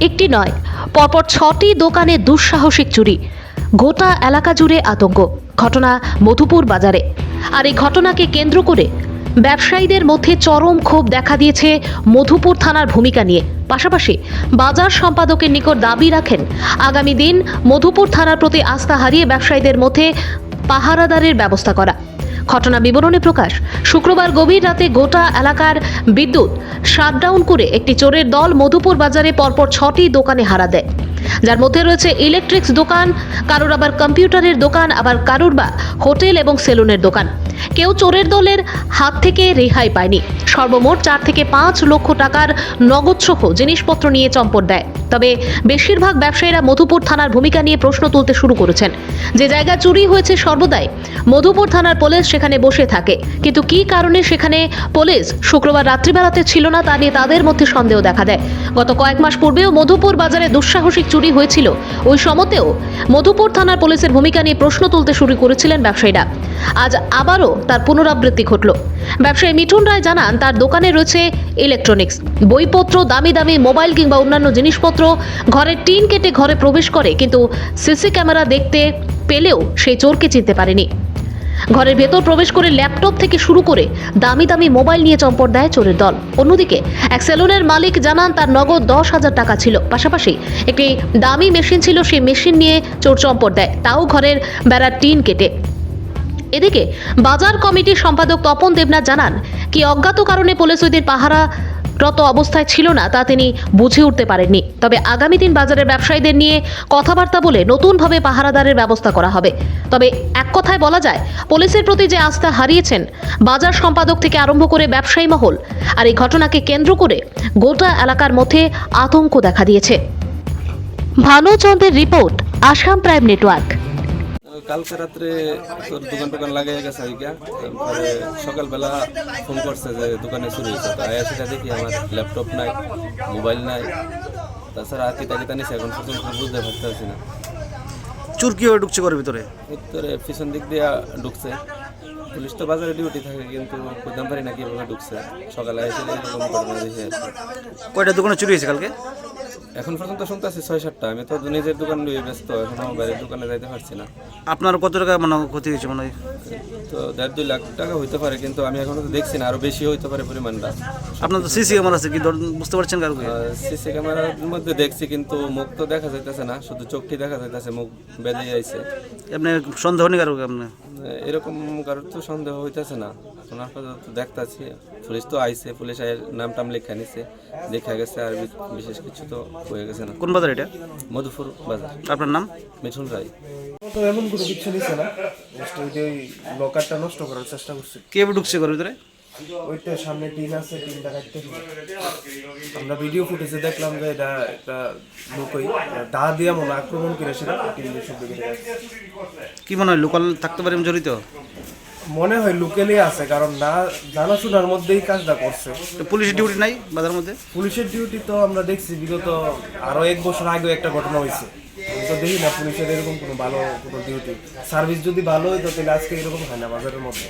একটি নয়, পরপর ছটি দোকানে দুঃসাহসিক চুরি। গোটা এলাকা জুড়ে আতঙ্ক। ঘটনা মধুপুর বাজারে। আর এই ঘটনাকে কেন্দ্র করে ব্যবসায়ীদের মধ্যে চরম ক্ষোভ দেখা দিয়েছে মধুপুর থানার ভূমিকা নিয়ে। পাশাপাশি বাজার সম্পাদকের নিকট দাবি রাখেন, আগামী দিন মধুপুর থানার প্রতি আস্থা হারিয়ে ব্যবসায়ীদের মধ্যে পাহারাদারের ব্যবস্থা করা। ঘটনা বিবরণে প্রকাশ। শুক্রবার গভীর রাতে গোটা এলাকার বিদ্যুৎ শাটডাউন করে একটি চোরের দল মধুপুর বাজারে পরপর ছটি দোকানে হারা দেয়। যার মধ্যে রয়েছে ইলেকট্রিক্স দোকান, কারোর আবার কম্পিউটারের দোকান, আবার কারোর বা হোটেল এবং সেলুনের দোকান। কেউ চোরের দলের হাত থেকে রেহাই পায়নি। সর্বমোট চার থেকে পাঁচ লক্ষ টাকার নগদসহ জিনিসপত্র নিয়ে চম্পট দেয়। তবে বেশিরভাগ ব্যবসায়ীরা মধুপুর থানার ভূমিকা নিয়ে প্রশ্ন তুলতে শুরু করেছেন। যে জায়গা চুরি হয়েছে সর্বদাই মধুপুর থানার পুলিশ সেখানে বসে থাকে। কিন্তু কি কারণে সেখানে পুলিশ শুক্রবার রাত্রিবেলাতে ছিল না তা নিয়ে তাদের মধ্যে সন্দেহ দেখা দেয়। গত কয়েক মাস পূর্বেও মধুপুর বাজারে দুঃসাহসিক চুরি হয়েছিল। ওই সময়তেও মধুপুর থানার পুলিশের ভূমিকা নিয়ে প্রশ্ন তুলতে শুরু করেছিলেন ব্যবসায়ীরা। আজ আবারও তার পুনরাবৃত্তি ঘটল। ব্যবসায়ী মিঠুন রায় জানান, তার দোকানে রয়েছে ইলেকট্রনিক্স বইপত্র, দামি দামি মোবাইল কিংবা অন্যান্য জিনিসপত্র। ঘরের টিন কেটে ঘরে প্রবেশ করে, কিন্তু সিসি ক্যামেরা দেখতে পেলেও সেই চোরকে চিনতে পারেনি। ঘরের ভেতর প্রবেশ করে ল্যাপটপ থেকে শুরু করে দামি দামি মোবাইল নিয়ে চম্পট দেয় চোরের দল। অন্যদিকে, এক সেলুনের মালিক জানান তার নগদ দশ হাজার টাকা ছিল। পাশাপাশি একটি দামি মেশিন ছিল, সেই মেশিন নিয়ে চোর চম্পট দেয়। তাও ঘরের বেড়ার টিন কেটে। এদিকে বাজার কমিটির সম্পাদক তপন দেবনাথ জানান, কি অজ্ঞাত কারণে পুলিশ ওই দিন পাহারারত অবস্থায় ছিল না, তা তিনি বুঝে উঠতে পারেননি। তবে আগামী দিন বাজারের ব্যবসায়ীদের নিয়ে কথাবার্তা বলে নতুনভাবে পাহারাদারের ব্যবস্থা করা হবে। তবে এক কথায় বলা যায়, পুলিশের প্রতি যে আস্থা হারিয়েছেন, বাজার সম্পাদক থেকে আরম্ভ করে ব্যবসায়ী মহল, আর এই ঘটনাকে কেন্দ্র করে গোটা এলাকার মধ্যে আতঙ্ক দেখা দিয়েছে। ভানুচন্দ্রের রিপোর্ট, আসাম প্রাইম নেটওয়ার্ক। কালকে রাত্রে তোর দোকান টোকান লাগাই গেছে ওইটা তারপরে সকালবেলা ফোন করছে যে দোকানে চুরি হয়েছে তো আয়া সেটা দেখি আমার ল্যাপটপ নাই মোবাইল নাই। তাছাড়া আর কিতা কিতা নিছে এখন পর্যন্ত বুঝতে পারতেছি না। চুর কীভাবে ঢুকছে ঘরের ভিতরে? ভিতরে পিছন দিক দিয়ে ঢুকছে। পুলিশ তো বাজারে ডিউটি থাকে কিন্তু বুঝতাম পারি না কীভাবে ঢুকছে। সকালে এসে এরকম ঘটনা দেখে কয়টা দোকানে চুরি হয়েছে কালকে? এখন পর্যন্ত শুনতেছি ছয় সাতটা। আমি তো নিজের দোকান নিয়ে ব্যস্ত এখনও বাইরের দোকানে যাইতে পারছি না। আপনার কত টাকা মানে ক্ষতি হয়েছে মনে হয়? তো দেড় দুই লাখ টাকা হইতে পারে কিন্তু আমি এখনও তো দেখছি না আরও বেশি হইতে পারে পরিমাণটা। আপনার তো সিসি ক্যামেরা আছে কি? বুঝতে পারছেন কারও সিসি ক্যামেরার মধ্যে দেখছি কিন্তু মুখ তো দেখা যাইতেছে না শুধু চোখটি দেখা যাইতেছে মুখ বেরিয়ে আইছে। আপনি সন্দেহ নেই কারও আপনি এরকম কারোর তো সন্দেহ হইতেছে না। এখন আপাতত দেখতাছি। পুলিশ তো আইছে পুলিশ আইয়ে নাম টাম লেখা নিছে। দেখা গেছে আর বিশেষ কিছু তো হয়ে গেছে না। কোন বাজার এটা? মধুপুর বাজার। আপনার নাম? মিঠুন রায়। তো এমন কোনো কিছু নিছে না। ওই লকারটা নষ্ট করার চেষ্টা করছে। কীভাবে ঢুকছে ঘরের ভিতরে? ওইটা সামনে টিন আছে টিনটা কাটতে আমরা ভিডিও ফুটেজে দেখলাম যে এটা একটা লোকই দা দিয়ে মনে আক্রমণ করেছিল টিন সব দিকে কি মনে হয় লোকাল থাকতে পারে জড়িত? মনে হয় লোকেলই আছে কারণ না জানাশোনার মধ্যেই কাজটা করছে। তো পুলিশের ডিউটি নাই বাজারের মধ্যে? পুলিশের ডিউটি তো আমরা দেখছি বিগত আরও এক বছর আগে একটা ঘটনা হয়েছে। আমি তো দেখি না পুলিশের এরকম কোনো ভালো কোনো ডিউটি সার্ভিস যদি ভালো হইতো তাহলে আজকে এরকম হয় না বাজারের মধ্যে।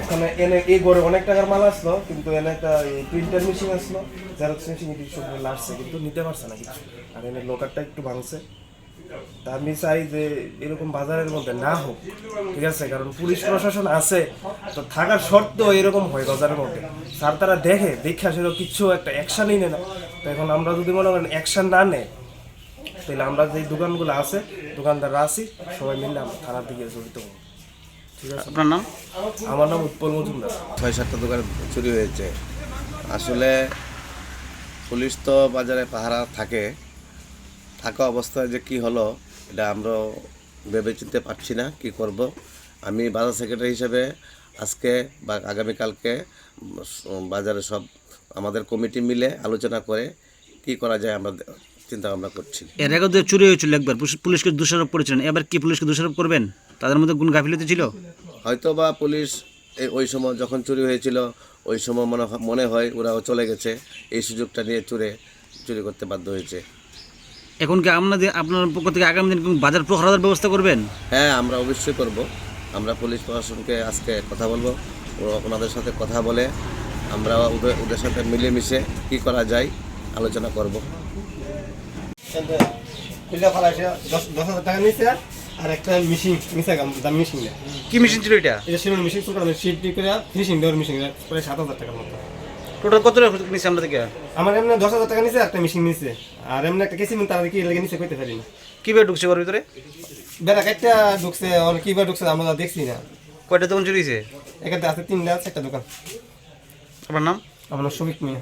এখানে এনে এই ঘরে অনেক টাকার মাল আসলো কিন্তু এনে একটা প্রিন্টার মেশিন আসলো জেরক্স মেশিন এটি সব লাগছে কিন্তু নিতে পারছে না কিছু। আর এনে লোকারটা একটু ভাঙছে। তা আমি চাই যে এরকম বাজারের মধ্যে না হোক ঠিক আছে? কারণ পুলিশ প্রশাসন আছে তো থাকার সত্ত্বেও এরকম হয় বাজারের মধ্যে। স্যার তারা দেখে দেখা সেরকম কিচ্ছু একটা অ্যাকশনই নেয় না। তো এখন আমরা যদি মনে করেন অ্যাকশন না নেয় তাহলে আমরা যে দোকানগুলো আছে দোকানদাররা আছি সবাই মিলে আমরা থানার দিকে জড়িত হব। ঠিক আছে? আপনার নাম? আমার নাম উৎপল মজুমদার। ছয় সাতটা দোকান চুরি হয়েছে। আসলে পুলিশ তো বাজারে পাহারা থাকে থাকা অবস্থায় যে কি হলো এটা আমরা ভেবে চিনতে পারছি না কি করব। আমি বাজার সেক্রেটারি হিসেবে আজকে বা আগামীকালকে বাজারে সব আমাদের কমিটি মিলে আলোচনা করে কি করা যায় আমরা চিন্তা ভাবনা করছি। এর আগে তো চুরি হয়েছিল একবার পুলিশ- পুলিশকে দোষারোপ করেছিলেন এবার কি পুলিশকে দোষারোপ করবেন? তাদের মধ্যে কোন গাফিলতি ছিল? হয়তো বা পুলিশ এই ওই সময় যখন চুরি হয়েছিল ওই সময় মনে মনে হয় ওরাও চলে গেছে এই সুযোগটা নিয়ে চুরে চুরি করতে বাধ্য হয়েছে। এখন কি আপনাদের আপনার পক্ষ থেকে আগামী দিন বাজার প্রহরাদার ব্যবস্থা করবেন? হ্যাঁ আমরা অবশ্যই করব। আমরা পুলিশ প্রশাসনকে আজকে কথা বলব। ওনাদের সাথে কথা বলে আমরা ওদের ওদের সাথে মিলেমিশে কি করা যায় আলোচনা করব। আর একটা মেশিন দাম মেশিন কি মেশিন ছিল এটা? এটা শিরোর মেশিন করে ফিনিশিং দেওয়ার মেশিন প্রায় সাত হাজার টাকার মতো। টোটাল কত টাকা নিছে আমরা থেকে? আমার এমনি দশ হাজার টাকা নিছে একটা মেশিন নিছে। আর এমনি একটা কেসি তারা কি লেগে নিছে কইতে পারি না কীভাবে ঢুকছে ওর ভিতরে? বেড়া কাটটা ঢুকছে আর কীভাবে ঢুকছে আমরা দেখছি না। কয়টা দোকান চুরি হয়েছে এখানে আছে তিনটা আছে একটা দোকান। আপনার নাম? আমার নাম শফিক মিয়া।